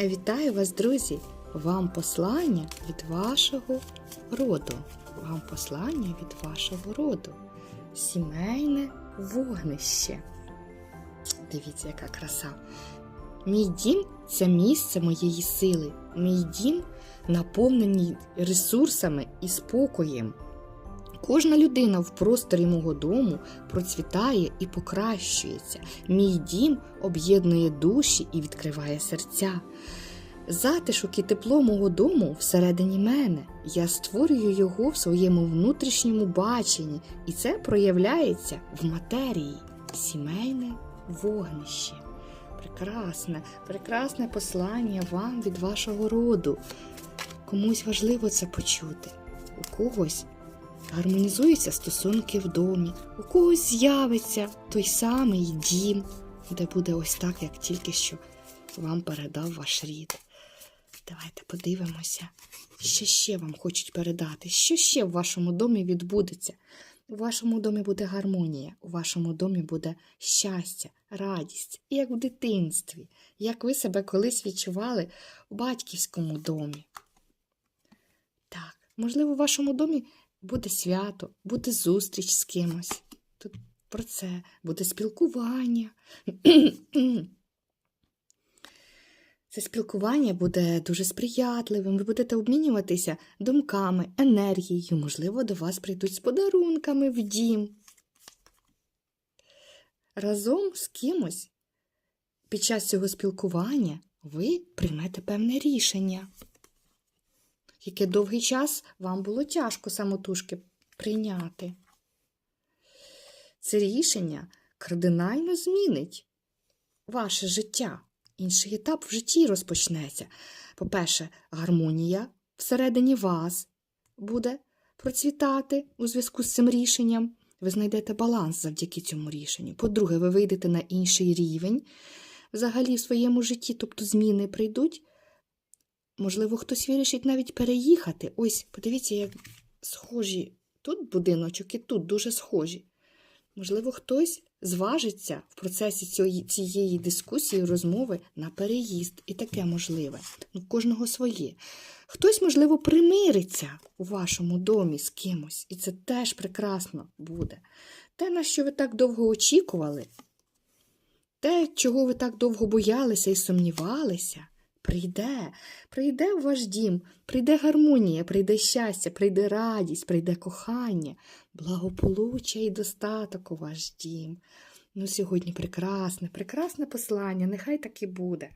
Вітаю вас, друзі! Вам послання від вашого роду. Вам послання від вашого роду. Сімейне вогнище. Дивіться, яка краса. Мій дім це місце моєї сили. Мій дім наповнений ресурсами і спокоєм. Кожна людина в просторі мого дому процвітає і покращується. Мій дім об'єднує душі і відкриває серця. Затишок і тепло мого дому всередині мене. Я створюю його в своєму внутрішньому баченні, і це проявляється в матерії. Сімейне вогнище. Прекрасне, прекрасне послання вам від вашого роду. Комусь важливо це почути. У когось гармонізуються стосунки в домі, у когось з'явиться той самий дім, де буде ось так, як тільки що вам передав ваш рід. Давайте подивимося, що ще вам хочуть передати, що ще в вашому домі відбудеться. У вашому домі буде гармонія, у вашому домі буде щастя, радість, як в дитинстві, як ви себе колись відчували у батьківському домі. Так, можливо, в вашому домі буде свято, буде зустріч з кимось. Тут про це буде спілкування. Це спілкування буде дуже сприятливим, ви будете обмінюватися думками, енергією, можливо, до вас прийдуть з подарунками в дім. Разом з кимось під час цього спілкування ви приймете певне рішення, яке довгий час вам було тяжко самотужки прийняти. Це рішення кардинально змінить ваше життя інший етап в житті розпочнеться. По-перше, гармонія всередині вас буде процвітати у зв'язку з цим рішенням. Ви знайдете баланс завдяки цьому рішенню. По-друге, ви вийдете на інший рівень взагалі в своєму житті, тобто зміни прийдуть. Можливо, хтось вирішить навіть переїхати. Ось, подивіться, як схожі тут будиночок і тут дуже схожі. Можливо, хтось зважиться в процесі цієї, дискусії, розмови на переїзд, і таке можливе. Ну, кожного своє. Хтось, можливо, примириться у вашому домі з кимось, і це теж прекрасно буде. Те, на що ви так довго очікували, те, чого ви так довго боялися і сумнівалися, прийде, прийде в ваш дім, прийде гармонія, прийде щастя, прийде радість, прийде кохання, благополуччя і достаток у ваш дім. Ну, сьогодні прекрасне, прекрасне послання, нехай так і буде.